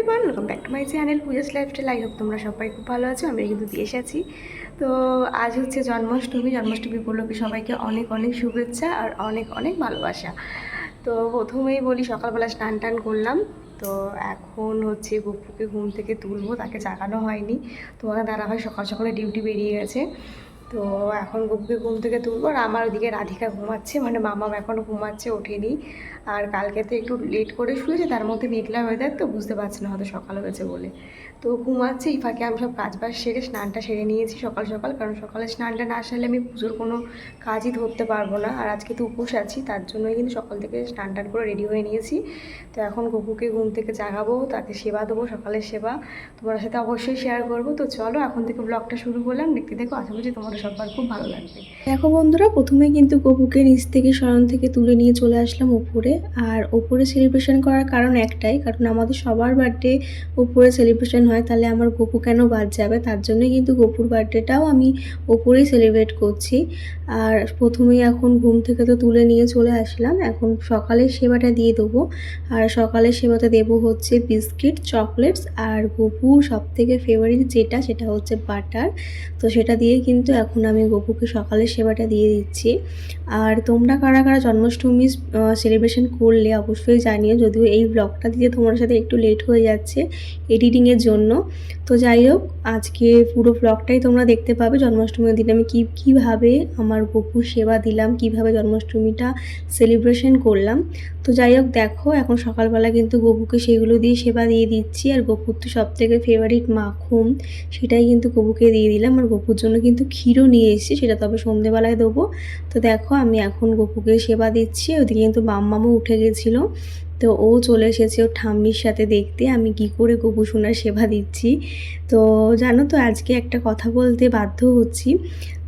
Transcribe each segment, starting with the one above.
Everyone welcome back to my channel Puja's lifestyle I hope তোমরা সবাই খুব ভালো আছো আমি কিন্তু দিয়ে এসেছি তো আজ হচ্ছে জন্মাষ্টমী জন্মাষ্টমী উপলক্ষে সবাইকে অনেক অনেক শুভেচ্ছা আর অনেক অনেক ভালোবাসা। তো প্রথমেই বলি, সকালবেলা স্নান টান করলাম। তো এখন হচ্ছে গপুকে ঘুম থেকে তুলবো, তাকে জাগানো হয়নি। তোমাকে দাঁড়া হয় সকাল সকালে ডিউটি বেরিয়ে গেছে। তো এখন গুপকে ঘুম থেকে তুলবো আর আমার ওদিকে রাধিকা ঘুমাচ্ছে মানে মামাম এখনও ঘুমাচ্ছে ওঠেনি। আর কালকে তো একটু লেট করে শুয়েছে, তার মধ্যে মেঘলা হয়ে যায় তো বুঝতে পারছি না হয়তো সকাল হয়েছে বলে। তো ঘুমাচ্ছে, এই ফাঁকে আমি সব কাজ বাজ সেরে স্নানটা সেরে নিয়েছি সকাল সকাল, কারণ সকালে স্নানটা না সারলে আমি পুজোর কোনো কাজই ধরতে পারব না। আর আজকে তো উপোস আছি, তার জন্যই কিন্তু সকাল থেকে স্নান টান করে রেডি হয়ে নিয়েছি। তো এখন গপুকে ঘুম থেকে জাগাবো, তাকে সেবা দেবো, সকালের সেবা তোমার সাথে অবশ্যই শেয়ার করব। তো চলো, এখন থেকে ব্লগটা শুরু করলাম। দেখতে দেখো, আশা করছি তোমাদের সবার খুব ভালো লাগবে। দেখো বন্ধুরা, প্রথমে কিন্তু গপুকে নিচ থেকে শয়ন থেকে তুলে নিয়ে চলে আসলাম উপরে আর উপরে সেলিব্রেশন করার কারণ একটাই, কারণ আমাদের সবার বার্থডে উপরে সেলিব্রেশন হয়, তাহলে আমার গপু কেন বাদ যাবে? তার জন্যই কিন্তু গপুর বার্থডেটাও আমি ওপরেই সেলিব্রেট করছি। আর প্রথমেই এখন ঘুম থেকে তো তুলে নিয়ে চলে আসলাম। এখন সকালের সেবাটা দিয়ে দেবো। আর সকালের সেবাতে দেবো হচ্ছে বিস্কিট, চকলেটস আর গপুর সব থেকে ফেভারিট যেটা, সেটা হচ্ছে বাটার তো সেটা দিয়ে কিন্তু এখন আমি গপুকে সকালের সেবাটা দিয়ে দিচ্ছি। আর তোমরা কারা কারা জন্মাষ্টমী সেলিব্রেশন করলে অবশ্যই জানিও। যদিও এই ব্লগটা দিতে তোমার সাথে একটু লেট হয়ে যাচ্ছে। এডিটিংয়ের জন্য তো যাই হোক, আজকে পুরো ব্লগটাই তোমরা দেখতে পাবে। জন্মাষ্টমীর দিন আমি কী, কীভাবে আমার গপুর সেবা দিলাম, কীভাবে জন্মাষ্টমীটা সেলিব্রেশন করলাম। তো যাই হোক, দেখো, এখন সকালবেলা কিন্তু গপুকে সেগুলো দিয়ে সেবা দিয়ে দিচ্ছি। আর গপুর তো সব থেকে ফেভারিট মাখন, সেটাই কিন্তু গপুকে দিয়ে দিলাম। আর গপুর জন্য কিন্তু ক্ষীরও নিয়ে এসেছি, সেটা তবে সন্ধেবেলায় দেবো। তো দেখো, আমি এখন গপুকে সেবা দিচ্ছি। ওদিকে কিন্তু বাম মাম্মামও উঠে গেছিল। তো ও চলে এসেছে ওর ঠাম্মির সাথে দেখতে। আমি কি করে গপু সোনার সেবা দিচ্ছি? তো জানো তো আজকে একটা কথা বলতে বাধ্য হচ্ছি।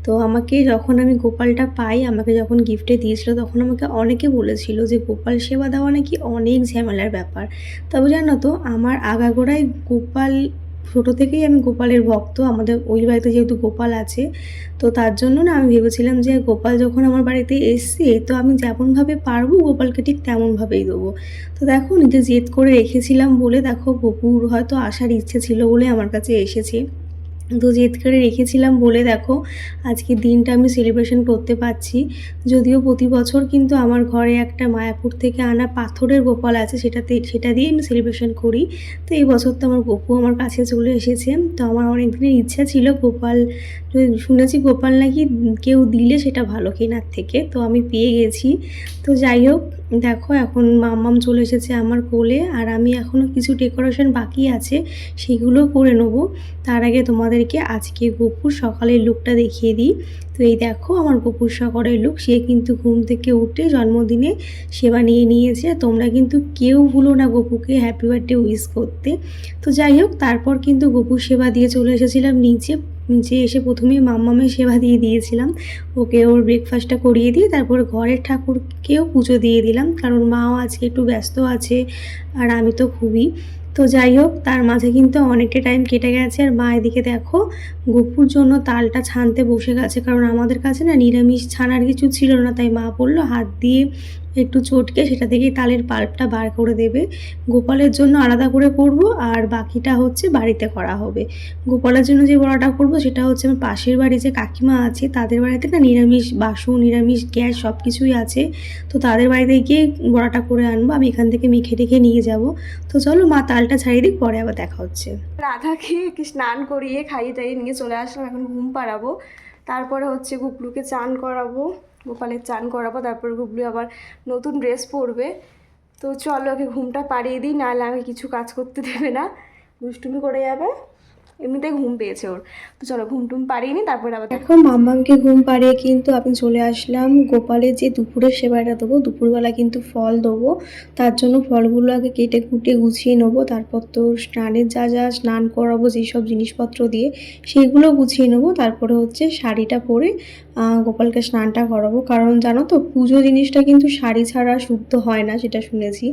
তো আমাকে যখন আমি গোপালটা পাই, আমাকে যখন গিফটে দিয়েছিল, তখন আমাকে অনেকে বলেছিল যে গোপাল সেবা দেওয়া নাকি অনেক ঝামেলার ব্যাপার। তবে জানো তো, আমার আগাগোড়ায় গোপাল ছোটো থেকেই আমি গোপালের ভক্ত, আমাদের ওই বাড়িতে যেহেতু গোপাল আছে, তো তার জন্য না আমি ভেবেছিলাম যে গোপাল যখন আমার বাড়িতে এসছে, তো আমি যেমনভাবে পারব গোপালকে ঠিক তেমনভাবেই দেবো। তো দেখো নিজে জেদ করে রেখেছিলাম বলে দেখো গোপুর হয়তো আসার ইচ্ছে ছিল বলে আমার কাছে এসেছে। তো জেদ করে রেখেছিলাম বলে দেখো আজকে দিনটা আমি সেলিব্রেশন করতে পারছি। যদিও প্রতি বছর কিন্তু আমার ঘরে একটা মায়াপুর থেকে আনা পাথরের গোপাল আছে, সেটাতে, সেটা দিয়ে আমি সেলিব্রেশন করি। তো এই বছর তো আমার গপু আমার কাছে চলে এসেছে। তো আমার অনেক দিনের ইচ্ছা ছিল গোপাল শুনেছি গোপাল নাকি কেউ দিলে সেটা ভালো কেনার থেকে। তো আমি পেয়ে গেছি। তো যাই হোক দেখো, এখন মাম্মাম চলে এসেছে আমার কোলে আর আমি এখনও কিছু ডেকোরেশন বাকি আছে, সেগুলো করে নেব। তার আগে তোমাদেরকে আজকে গপুর সকালের লুকটা দেখিয়ে দিই। তো এই দেখো, আমার গপুর সকালের লুক। সে কিন্তু ঘুম থেকে উঠে জন্মদিনে সেবা নিয়ে নিয়েছে। তোমরা কিন্তু কেউ ভুলো না গপুকে হ্যাপি বার্থডে উইশ করতে। তো যাই হোক, তারপর কিন্তু গপুর সেবা দিয়ে চলে এসেছিলাম নিচে। নিচে এসে প্রথমেই মাম্মামের সেবা দিয়ে দিয়েছিলাম। ওকে ওর ব্রেকফাস্টটা করিয়ে দিয়ে তারপর ঘরের ঠাকুরকেও পুজো দিয়ে দিলাম। কারণ মাও আজকে একটু ব্যস্ত আছে আর আমি তো খুবই। তো যাই হোক, তার মাঝে কিন্তু অনেকটা টাইম কেটে গেছে। আর মা এদিকে দেখো, গপুর জন্য তালটা ছানতে বসে গেছে। কারণ আমাদের কাছে না নিরামিষ ছানার কিছু ছিল না, তাই মা বলল হাত দিয়ে একটু চটকে সেটা থেকেই তালের পাল্পটা বার করে দেবে। গোপালের জন্য আলাদা করে করব আর বাকিটা হচ্ছে বাড়িতে করা হবে। গোপালের জন্য যে বড়াটা করব সেটা হচ্ছে আমার পাশের বাড়ি যে কাকিমা আছে, তাদের বাড়িতে না নিরামিষ বাসন, নিরামিষ গ্যাস সব কিছুই আছে। তো তাদের বাড়িতে গিয়ে বড়াটা করে আনব, আমি এখান থেকে মেখে রেখে নিয়ে যাব। তো চলো মা তালটা ছাড়িয়ে দিক, পরে আবার দেখা হচ্ছে। রাধাকে স্নান করিয়ে খাইয়ে টাইয়ে নিয়ে চলে আসলাম, এখন ঘুম পাড়াবো। তারপরে হচ্ছে গুবলুকে চান করাবো, গোপালের চান করাবো, তারপর গুবলু আবার নতুন ড্রেস পরবে। তো চলো ওকে ঘুমটা পাড়িয়ে দিই, নাহলে আমি কিছু কাজ করতে দেবে না। দুষ্টুমি করে যাবে। এমনিতেই ঘুম পেয়েছে ওর। তো চলো, ঘুম টুম নিই তারপরে আবার দেখো মাম্মামকে ঘুম পাড়িয়ে কিন্তু আমি চলে আসলাম গোপালের যে দুপুরের সেবাটা দেবো, দুপুরবেলা কিন্তু ফল দেবো। তার জন্য ফলগুলো আগে কেটে কুটে গুছিয়ে নেব, তারপর তো স্নানের যা যা স্নান করাবো, যেসব জিনিসপত্র দিয়ে, সেইগুলো গুছিয়ে নেব। তারপরে হচ্ছে শাড়িটা পরে গোপালকে স্নানটা করাবো। কারণ জানো তো, পুজো জিনিসটা কিন্তু শাড়ি ছাড়া শুদ্ধ হয় না, সেটা শুনেছি।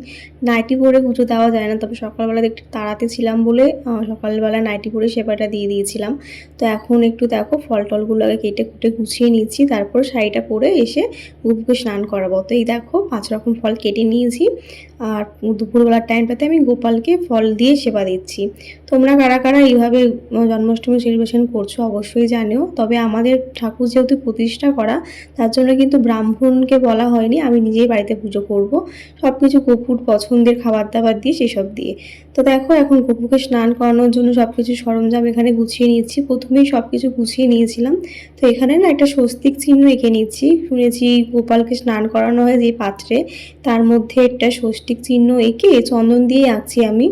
নাইটি পরে পুজো দেওয়া যায় না, তবে সকালবেলা একটু তাড়াতে ছিলাম বলে সকালবেলা নাইটি পরে সেবাটা দিয়ে দিয়েছিলাম। তো এখন একটু দেখো ফল টলগুলো আগে কেটে কুটে গুছিয়ে নিচ্ছি, তারপর শাড়িটা পরে এসে গপুকে স্নান করাবো। তো এই দেখো পাঁচ রকম ফল কেটে নিয়েছি আর দুপুরবেলার টাইমটাতে আমি গোপালকে ফল দিয়ে সেবা দিচ্ছি। তোমরা কারা কারা এইভাবে জন্মাষ্টমী সেলিব্রেশন করছ অবশ্যই জানিও, তবে আমাদের ঠাকুর যেহেতু প্রতিষ্ঠা করা, তার জন্য কিন্তু ব্রাহ্মণকে বলা হয়নি, আমি নিজেই বাড়িতে পুজো করব। সব কিছু গপুর পছন্দের খাবার দাবার দিয়ে সেসব দিয়ে। তো দেখো এখন গপুকে স্নান করানোর জন্য সব কিছু সরঞ্জাম এখানে গুছিয়ে নিয়েছি। প্রথমেই সব কিছু গুছিয়ে নিয়েছিলাম। তো এখানে না একটা স্বস্তিক চিহ্ন এঁকে নিচ্ছি শুনেছি গোপালকে স্নান করানো হয় যে পাত্রে। তার মধ্যে একটা স্বস্তিক চিহ্ন এঁকে চন্দন দিয়ে আঁকছি আমি।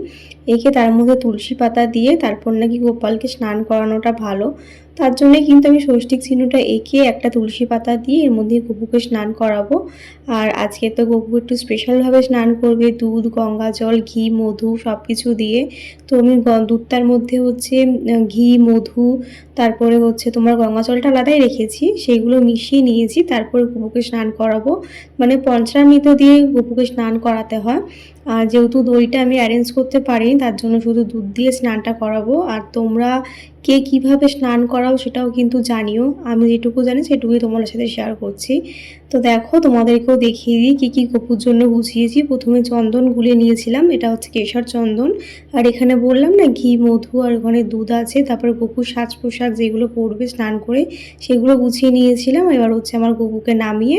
এঁকে তার মধ্যে তুলসী পাতা দিয়ে তারপর নাকি গোপালকে স্নান করানোটা ভালো। তার জন্যে কিন্তু আমি ষষ্ঠিক চিহ্নটা এঁকে একটা তুলসী পাতা দিয়ে এর মধ্যে গপুকে স্নান করাবো। আর আজকে তো গপু একটু স্পেশালভাবে স্নান করবে, দুধ, গঙ্গা জল, ঘি, মধু সব কিছু দিয়ে। তো আমি দুধটার মধ্যে হচ্ছে ঘি, মধু, তারপরে হচ্ছে তোমার গঙ্গা জলটা আলাদাই রেখেছি, সেইগুলো মিশিয়ে নিয়েছি, তারপরে গপুকে স্নান করাবো। মানে পঞ্চামৃত দিয়ে গপুকে স্নান করাতে হয়। আর যেহেতু দইটা আমি অ্যারেঞ্জ করতে পারিনি, তার জন্য শুধু দুধ দিয়ে স্নানটা করাবো। আর তোমরা কে কীভাবে স্নান করাও সেটাও কিন্তু জানিও। আমি যেটুকু জানি সেটুকুই তোমাদের সাথে শেয়ার করছি। তো দেখো, তোমাদেরকেও দেখিয়ে দিই কী কী গপুর জন্য গুছিয়েছি। প্রথমে চন্দন গুলে নিয়েছিলাম, এটা হচ্ছে কেশর চন্দন। আর এখানে বললাম না, ঘি, মধু আর ওখানে দুধ আছে, তারপরে গপুর সাজ পোশাক যেগুলো পরবে স্নান করে, সেগুলো গুছিয়ে নিয়েছিলাম। এবার হচ্ছে আমার গপুকে নামিয়ে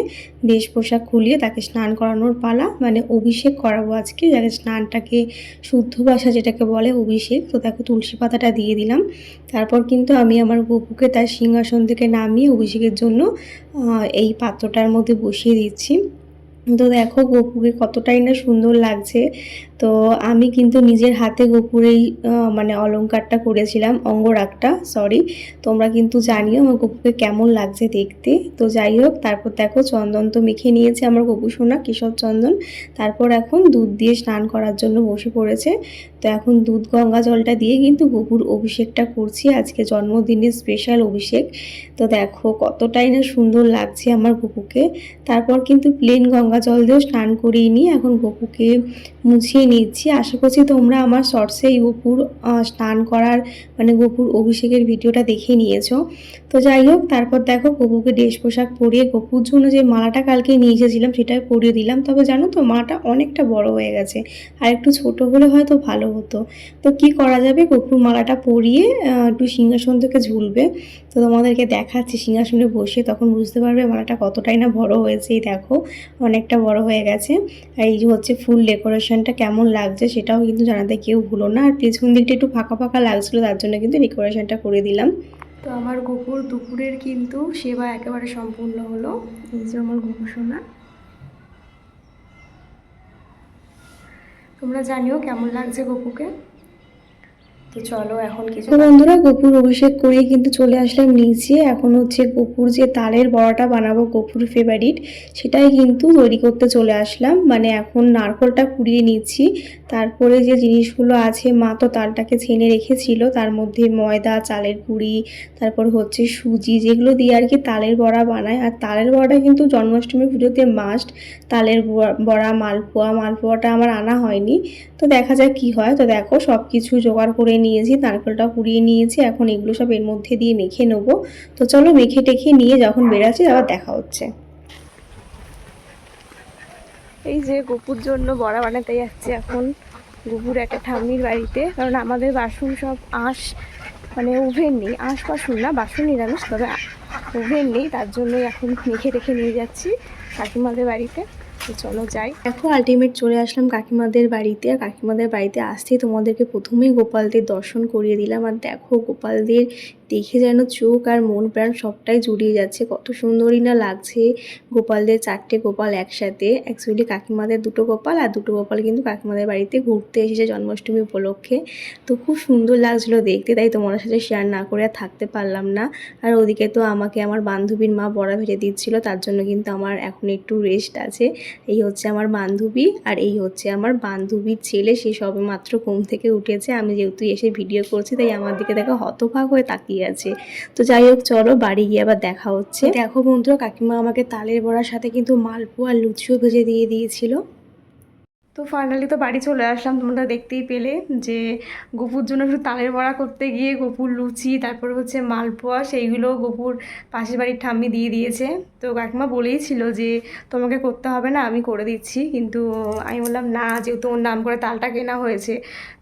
বেশ পোশাক খুলিয়ে তাকে স্নান করানোর পালা মানে অভিষেক করাবো আজকে যাকে স্নানটাকে শুদ্ধ ভাষা যেটাকে বলে অভিষেক। তো তাকে তুলসী পাতাটা দিয়ে দিলাম। তারপর কিন্তু আমি আমার গপুকে তার সিংহাসন থেকে নামিয়ে অভিষেকের জন্য এই পাত্রটার মধ্যে বসিয়ে দিচ্ছি। তো দেখো গপুকে কতটাই না সুন্দর লাগছে। তো আমি কিন্তু নিজের হাতে গপুরেই মানে অলঙ্কারটা করেছিলাম, অঙ্গরাগটা সরি তোমরা কিন্তু জানিও আমার গপুকে কেমন লাগছে দেখতে। তো যাই হোক, তারপর দেখো, চন্দন তো মেখে নিয়েছে আমার গপু সোনা, কেশব চন্দন। তারপর এখন দুধ দিয়ে স্নান করার জন্য বসে পড়েছে। তো এখন দুধ গঙ্গা জলটা দিয়ে কিন্তু গপুর অভিষেকটা করছি। আজকে জন্মদিনের স্পেশাল অভিষেক। তো দেখো, কতটাই না সুন্দর লাগছে আমার গপুকে। তারপর কিন্তু প্লেন গঙ্গা জল দিয়েও স্নান করিয়ে নিয়ে এখন গপুকে মুছিয়ে নিচ্ছি। আশা করছি তোমরা আমার শর্টসে গপুর স্নান করার মানে গপুর অভিষেকের ভিডিওটা দেখে নিয়েছো। তো যাই হোক, তারপর দেখো গপুকে ড্রেস পোশাক পরিয়ে গপুর জন্য যে মালাটা কালকে নিয়ে এসেছিলাম সেটাই পরিয়ে দিলাম। তবে জানো তো মালাটা অনেকটা বড় হয়ে গেছে আর একটু ছোট হলে হয়তো ভালো হতো। তো কি করা যাবে? গপুর মালাটা পরিয়ে একটু সিংহাসন থেকে ঝুলবে। তো তোমাদেরকে দেখাচ্ছি, সিংহাসনে বসে তখন বুঝতে পারবে মালাটা কতটাই না বড় হয়েছে। এই দেখো, অনেকটা বড় হয়ে গেছে। আর এই যে হচ্ছে ফুল ডেকোরেশনটা কেমন লাগছে সেটাও কিন্তু জানাতে কেউ ভুলো না। আর পেছন দিকটা একটু ফাঁকা ফাঁকা লাগছিল, তার জন্য কিন্তু ডেকোরেশনটা করে দিলাম। তো আমার গোপুর দুপুরের কিন্তু সেবা একেবারে সম্পূর্ণ হলো। এই যে আমার গোপু সোনা। তোমরা জানিও কেমন লাগছে গোপুকে? চলো এখন কিছু বন্ধুরা, গোপুর অভিষেক করে কিন্তু চলে আসলাম নিচে। এখন হচ্ছে গোপুর যে তালের বড়াটা বানাবো, গোপুর ফেভারিট সেটাই কিন্তু তৈরি করতে চলে আসলাম। মানে এখন নারকলটা কুড়িয়ে নিচ্ছি। তারপরে যে জিনিসগুলো আছে, মা তো তালটাকে ছেনে রেখেছিল। তার মধ্যে ময়দা, চালের গুঁড়ি, তারপর হচ্ছে সুজি, যেগুলো দিয়ে আর কি তালের বড়া বানায়। আর তালের বড়াটা কিন্তু জন্মাষ্টমী পুজোতে মাস্ট তালের বড়া- মালপোয়া, মালপোয়াটা আমার আনা হয়নি। তো দেখা যাক কি হয়। তো দেখো সব কিছু জোগাড় করে নিয়েছি, নারকেলটা কুড়িয়ে নিয়েছি। এখন এগুলো সব এর মধ্যে দিয়ে মেখে নেব। তো চলো মেখে টেখে নিয়ে যখন বেরাচ্ছি, আবার দেখা হচ্ছে। এই যে গপুর জন্য বড়া বানাতে যাচ্ছে এখন গপুর একটা ঠাম্মির বাড়িতে। কারণ আমাদের বাসন সব আঁশ মানে ওভেন নেই। আঁশ বাসন না, বাসন নিরামিষ, তবে ওভেন নেই, তার জন্যই এখন মেখে রেখে নিয়ে যাচ্ছি কাকিমাদের বাড়িতে। চলো যাই। দেখো আলটিমেট চলে আসলাম কাকিমাদের বাড়িতে। আর কাকিমাদের বাড়িতে আসতেই তোমাদেরকে প্রথমেই গোপালদের দর্শন করিয়ে দিলাম। আর দেখো, গোপালদের দেখে যেন চোখ আর মন প্রাণ সবটাই জুড়িয়ে যাচ্ছে। কত সুন্দরই না লাগছে গোপালদের চারটে গোপাল একসাথে। অ্যাকচুয়ালি কাকিমাদের দুটো গোপাল আর দুটো গোপাল কিন্তু কাকিমাদের বাড়িতে ঘুরতে এসেছে জন্মাষ্টমী উপলক্ষে। তো খুব সুন্দর লাগছিল দেখতে, তাই তোমার সাথে শেয়ার না করে থাকতে পারলাম না। আর ওদিকে তো আমাকে আমার বান্ধবীর মা বড়া ভেজে দিচ্ছিল, তার জন্য কিন্তু আমার এখন একটু রেস্ট আছে। এই হচ্ছে আমার বান্ধবী আর এই হচ্ছে আমার বান্ধবীর ছেলে, সে সবে মাত্র ঘুম থেকে উঠেছে। আমি যেহেতু এসে ভিডিও করছি, তাই আমার দিকে দেখো হতভাগ হয়ে তাকিয়ে আছে তো যাই হোক, চলো বাড়ি গিয়ে আবার দেখা হচ্ছে। দেখো বন্ধুরা কাকিমা আমাকে তালের বড়ার সাথে কিন্তু মালপোয়া লুচিও ভেজে দিয়ে দিয়েছিল। তো ফাইনালি তো বাড়ি চলে আসলাম, তোমরা দেখতেই পেলে যে গপুর জন্য একটু তালের বড়া করতে গিয়ে গপুর লুচি, তারপর হচ্ছে মালপোয়া, সেইগুলো গপুর পাশের বাড়ির ঠাম্মি দিয়ে দিয়েছে। তো কাকিমা বলেই ছিল যে তোমাকে করতে হবে না, আমি করে দিচ্ছি। কিন্তু আমি বললাম, না, যেহেতু ওর নাম করে তালটা কেনা হয়েছে,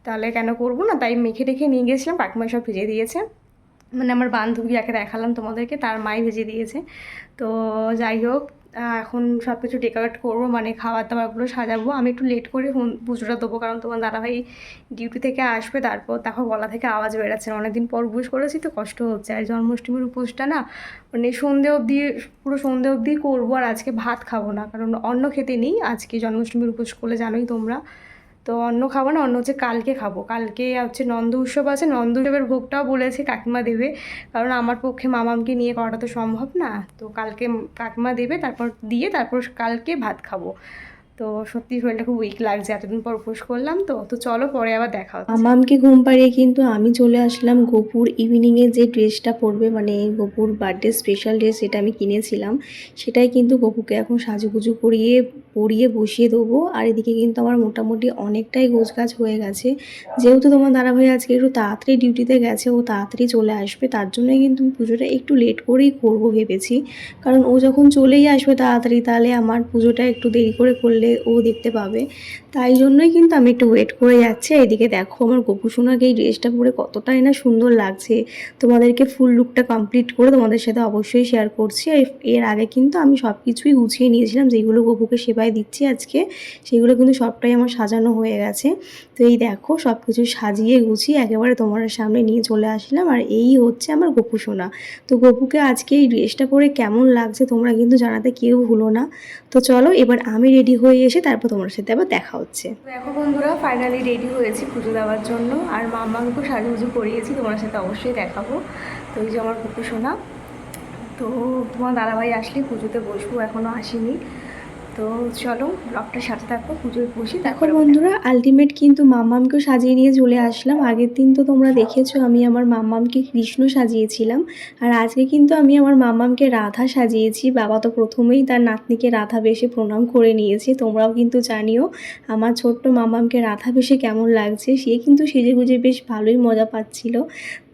তাহলে কেন করব না? তাই মেখে রেখে নিয়ে গেছিলাম কাকিমা সব ভেজে দিয়েছে। মানে আমার বান্ধবী যাকে দেখালাম তোমাদেরকে, তার মাই ভেজে দিয়েছে। তো যাই হোক এখন সব কিছু ডেকোরেট করব মানে খাবার দাবারগুলো সাজাবো। আমি একটু লেট করে পুজোটা দেবো, কারণ তোমার দাদাভাই ডিউটি থেকে আসবে, তারপর দেখো গলা থেকে আওয়াজ বেরোচ্ছে অনেকদিন পর উপোস করেছি তো কষ্ট হচ্ছে। আর জন্মাষ্টমীর উপোসটা না মানে সন্ধে অবধি, পুরো সন্ধে অবধি করব, আর আজকে ভাত খাব না, কারণ অন্ন খেতে নেই। আজকে জন্মাষ্টমীর উপোস করলে জানোই তোমরা। তো অন্য খাব না, অন্য হচ্ছে কালকে খাব। কালকে হচ্ছে নন্দ উৎসব আছে, নন্দ উৎসবের ভোগটাও বলেছে কাকিমা দেবে। কারণ আমার পক্ষে মামামকে নিয়ে করাটা তো সম্ভব না। তো কালকে কাকিমা দেবে, তারপর দিয়ে তারপর কালকে ভাত খাব। তো সত্যি শরীরটা খুব উইক লাগছে, এতদিন পর উপোস করলাম তো তো চলো পরে আবার দেখা হচ্ছে। মামামকে ঘুম পাড়িয়ে কিন্তু আমি চলে আসলাম গোপুর ইভিনিংয়ে যে ড্রেসটা পরবে মানে গোপুর বার্থডে স্পেশাল ড্রেস যেটা আমি কিনেছিলাম, সেটাই কিন্তু গোপুকে এখন সাজুগুজু করিয়ে, পরিয়ে বসিয়ে দেবো। আর এদিকে কিন্তু আমার মোটামুটি অনেকটাই গোছগাছ হয়ে গেছে। যেহেতু তোমার দাদাভাই আজকে একটু তাড়াতাড়ি ডিউটিতে গেছে, ও তাড়াতাড়ি চলে আসবে, তার জন্যই কিন্তু আমি পুজোটা একটু লেট করেই করব ভেবেছি। কারণ ও যখন চলেই আসবে তাড়াতাড়ি, তাহলে আমার পুজোটা একটু দেরি করে করলে ও দেখতে পাবে। তাই জন্যই কিন্তু আমি একটু ওয়েট করে যাচ্ছি। এদিকে দেখো আমার গোপুসোনাকে এই ড্রেসটা পরে কতটাই না সুন্দর লাগছে। তোমাদেরকে ফুল লুকটা কমপ্লিট করে তোমাদের সাথে অবশ্যই শেয়ার করছি। এর আগে কিন্তু আমি সব কিছুই গুছিয়ে নিয়েছিলাম যেগুলো গপুকে সেবায় দিচ্ছি আজকে, সেগুলো কিন্তু সবটাই আমার সাজানো হয়ে গেছে। তো এই দেখো সব কিছু সাজিয়ে গুছিয়ে একেবারে তোমার সামনে নিয়ে চলে আসলাম। আর এই হচ্ছে আমার গোপুসোনা। তো গপুকে আজকে এই ড্রেসটা পরে কেমন লাগছে তোমরা কিন্তু জানাতে কেউ ভুলো না। তো চলো এবার আমি রেডি হয়ে এসে তারপর তোমার সাথে আবার দেখা হচ্ছে। দেখো বন্ধুরা ফাইনালি রেডি হয়েছি পুজো দেওয়ার জন্য। আর মামাকে সাজুগুজু করিয়েছি, তোমার সাথে অবশ্যই দেখাবো। তো এই যে আমার পুকুর শোনা তো তোমার দাদাভাই আসলে পুজোতে বসবো এখনও আসেনি। তো চলো ব্লগটা সাথে থাকো পুজোয় বসি দেখো বন্ধুরা আলটিমেট কিন্তু মাম্মামকেও সাজিয়ে নিয়ে চলে আসলাম। আগের দিন তো তোমরা দেখেছ আমি আমার মাম্মামকে কৃষ্ণ সাজিয়েছিলাম। আর আজকে কিন্তু আমি আমার মাম্মামকে রাধা সাজিয়েছি। বাবা তো প্রথমেই তার নাতনিকে রাধা বেশে প্রণাম করে নিয়েছে। তোমরাও কিন্তু জানিও আমার ছোট্ট মাম্মামকে রাধা বেশে কেমন লাগছে। সে কিন্তু সেজে গুজে বেশ ভালোই মজা পাচ্ছিল।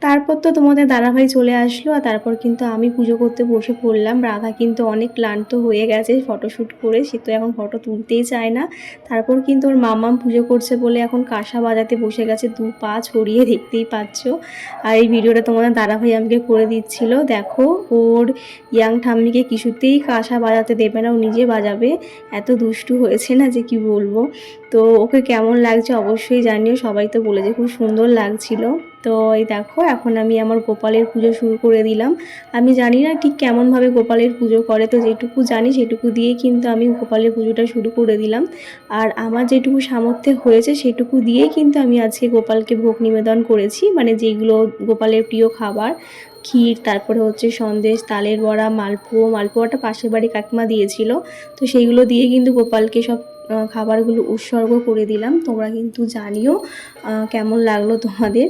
তারপর তো তোমাদের দাদাভাই চলে আসলো আর তারপর কিন্তু আমি পুজো করতে বসে পড়লাম। রাধা কিন্তু অনেক ক্লান্ত হয়ে গেছে ফটোশ্যুট করে, সে তো এখন ফটো তুলতেই চায় না। তারপর কিন্তু ওর মামাম পুজো করছে বলে এখন কাঁসা বাজাতে বসে গেছে, দু পা ছড়িয়ে দেখতেই পাচ্ছ। আর এই ভিডিওটা তোমাদের দাদাভাই আমাকে করে দিচ্ছিল। দেখো, ওর ইয়াং ঠাম্মিকে কিছুতেই কাঁসা বাজাতে দেবে না, ও নিজে বাজাবে। এত দুষ্টু হয়েছে না যে কি বলব। তো ওকে কেমন লাগছে অবশ্যই জানিও, সবাই তো বলেছে খুব সুন্দর লাগছিল। তো এই দেখো, এখন আমি আমার গোপালের পুজো শুরু করে দিলাম। আমি জানি না ঠিক কেমনভাবে গোপালের পুজো করে, তো যেটুকু জানি সেটুকু দিয়েই কিন্তু আমি গোপালের পুজোটা শুরু করে দিলাম। আর আমার যেটুকু সামর্থ্যে হয়েছে সেটুকু দিয়েই কিন্তু আমি আজকে গোপালকে ভোগ নিবেদন করেছি। মানে যেগুলো গোপালের প্রিয় খাবার, ক্ষীর, তারপরে হচ্ছে সন্দেশ, তালের বড়া, মালপোয়া, মালপোয়াটা পাশের বাড়ি কাকিমা দিয়েছিল। তো সেইগুলো দিয়ে কিন্তু গোপালকে সব খাবারগুলো উৎসর্গ করে দিলাম। তোমরা কিন্তু জানিও কেমন লাগল তোমাদের।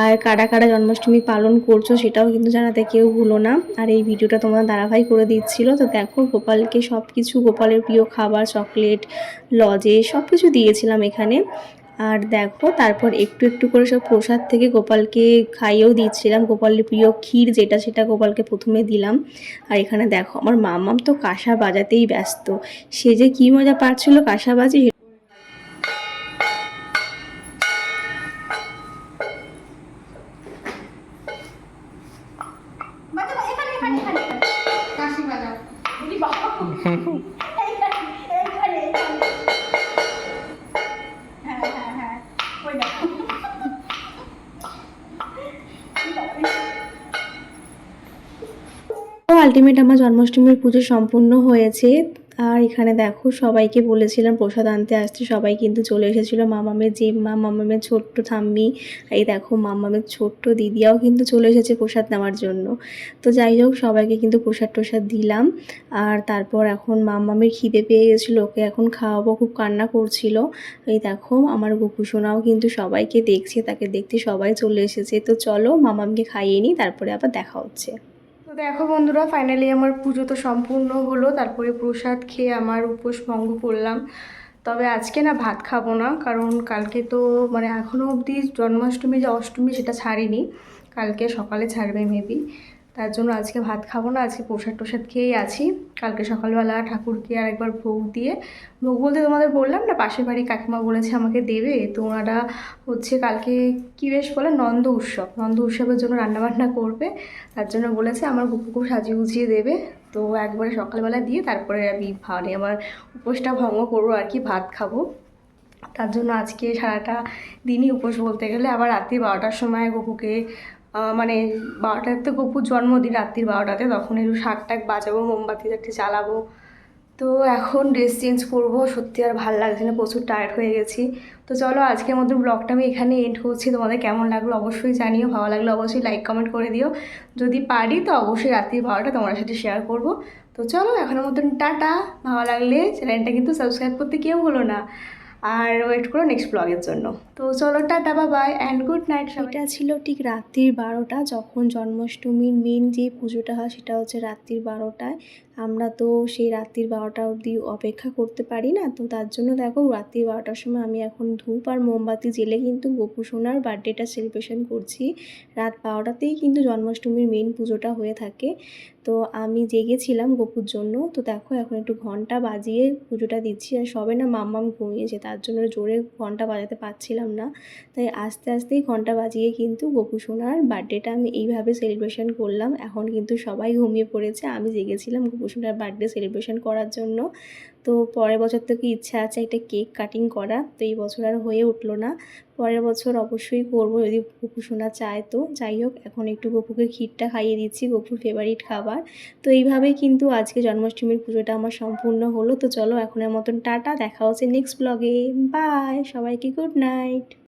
আর কারা কারা জন্মাষ্টমী পালন করছ সেটাও কিন্তু জানাতে কেউ ভুলো না। আর এই ভিডিওটা তোমরা দাঁড়াভাই করে দিচ্ছিল। তো দেখো, গোপালকে সব কিছু গোপালের প্রিয় খাবার, চকলেট, লজে সব কিছু দিয়েছিলাম এখানে। আর দেখো, তারপর একটু একটু করে সব প্রসাদ থেকে গোপালকে খাইয়েও দিচ্ছিলাম। গোপালের প্রিয় ক্ষীর যেটা, সেটা গোপালকে প্রথমে দিলাম। আর এখানে দেখো, আমার মামাম তো কাঁসা বাজাতেই ব্যস্ত। সে যে কী মজা পাচ্ছিল কাঁসা বাজি আলটিমেট আমার জন্মাষ্টমীর পুজো সম্পূর্ণ হয়েছে। আর এখানে দেখো সবাইকে বলেছিলাম প্রসাদ আনতে আসতে। সবাই কিন্তু চলে এসেছিল। মামামের জেম্মা, মামামের ছোট্ট থাম্মি এই দেখো মামামের ছোট্ট দিদিয়াও কিন্তু চলে এসেছে প্রসাদ নেওয়ার জন্য। তো যাই হোক, সবাইকে কিন্তু প্রসাদ টোসাদ দিলাম। আর তারপর এখন মামামের খিদে পেয়ে গেছিল, ওকে এখন খাওয়াবো। খুব কান্না করছিল। এই দেখো আমার গোপুসোনাও কিন্তু সবাইকে দেখছে, তাকে দেখতে সবাই চলে এসেছে। তো চলো মামামকে খাইয়ে নিই, তারপরে আবার দেখা হচ্ছে। তো দেখো বন্ধুরা ফাইনালি আমার পুজো তো সম্পূর্ণ হলো, তারপরে প্রসাদ খেয়ে আমার উপোস ভঙ্গ করলাম। তবে আজকে না ভাত খাব না, কারণ কালকে তো মানে এখনও অবধি জন্মাষ্টমী যে অষ্টমী সেটা ছাড়িনি, কালকে সকালে ছাড়বে মেবি তার জন্য আজকে ভাত খাব না, আজকে প্রসাদ টোসাদ খেয়েই আছি। কালকে সকালবেলা ঠাকুরকে আর একবার ভোগ দিয়ে, ভোগ বলতে তোমাদের বললাম না, পাশের বাড়ি কাকিমা বলেছে আমাকে দেবে, তো ওনারা হচ্ছে কালকে কী বেশ বলে, নন্দ উৎসব। নন্দ উৎসবের জন্য রান্নাবান্না করবে, তার জন্য বলেছে আমার গুপুকে সাজিয়ে গুছিয়ে দেবে, তো একবারে সকালবেলা দিয়ে তারপরে আমি মানে আমার উপোসটা ভঙ্গ করব আর কি, ভাত খাব। তার জন্য আজকে সারাটা দিনই উপোস বলতে গেলে আবার রাত্রি বারোটার সময় গপুকে মানে বারোটার তো গপুর জন্মদিন, রাত্রির বারোটাতে। তখন একটু শাক টাক বাজাবো, মোমবাতি একটু জ্বালাবো। তো এখন ড্রেস চেঞ্জ করব। সত্যি আর ভালো লাগছে না, প্রচুর টায়ার্ড হয়ে গেছি। তো চলো, আজকের মতো ব্লগটা আমি এখানে এন্ড করছি। তোমাদের কেমন লাগল অবশ্যই জানিও। ভালো লাগলে অবশ্যই লাইক কমেন্ট করে দিও। যদি পারি, তো অবশ্যই রাত্রি বারোটা তোমার সাথে শেয়ার করব। তো চলো, এখনের মতন টাটা। ভালো লাগলে চ্যানেলটা কিন্তু সাবস্ক্রাইব করতে কেউ হলো না। আর ওয়েট করো নেক্সট ব্লগের জন্য। তো চলো, টাটা বা বাই অ্যান্ড গুড নাইট সেটা ছিল ঠিক রাত্রির বারোটা, যখন জন্মাষ্টমীর মেন যে পুজোটা হয় সেটা হচ্ছে রাত্রির বারোটায়। আমরা তো সেই রাত্রির বারোটা অবধি অপেক্ষা করতে পারি না। তো তার জন্য দেখো রাত্রি বারোটার সময় আমি এখন ধূপ আর মোমবাতি জেলে কিন্তু গোপু সোনার বার্থডেটা সেলিব্রেশন করছি। রাত বারোটাতেই কিন্তু জন্মাষ্টমীর মেন পুজোটা হয়ে থাকে। তো আমি জেগেছিলাম গোপুর জন্য। তো দেখো এখন একটু ঘণ্টা বাজিয়ে পুজোটা দিচ্ছি আর সবে না মাম্মাম ঘুমিয়েছে। তার জন্য জোরে ঘণ্টা বাজাতে পারছিলাম না। তাই আস্তে আস্তেই ঘণ্টা বাজিয়ে কিন্তু গোপু সোনার বার্থডেটা আমি এইভাবে সেলিব্রেশন করলাম। এখন কিন্তু সবাই ঘুমিয়ে পড়েছে। আমি জেগেছিলাম সোনার বার্থডে সেলিব্রেশন করার জন্য। তো পরের বছর থেকে ইচ্ছা আছে একটা কেক কাটিং করা, তো এই বছর আর হয়ে উঠল না। পরের বছর অবশ্যই করব, যদি গোপু সোনা চায় তো। যাই হোক, এখন একটু গপুকে ক্ষীরটা খাইয়ে দিচ্ছি, গপুর ফেভারিট খাবার। তো এইভাবেই কিন্তু আজকে জন্মাষ্টমীর পুজোটা আমার সম্পূর্ণ হলো। তো চলো এখনের মতন টাটা, দেখা হচ্ছে নেক্সট ব্লগে বাই সবাইকে গুড নাইট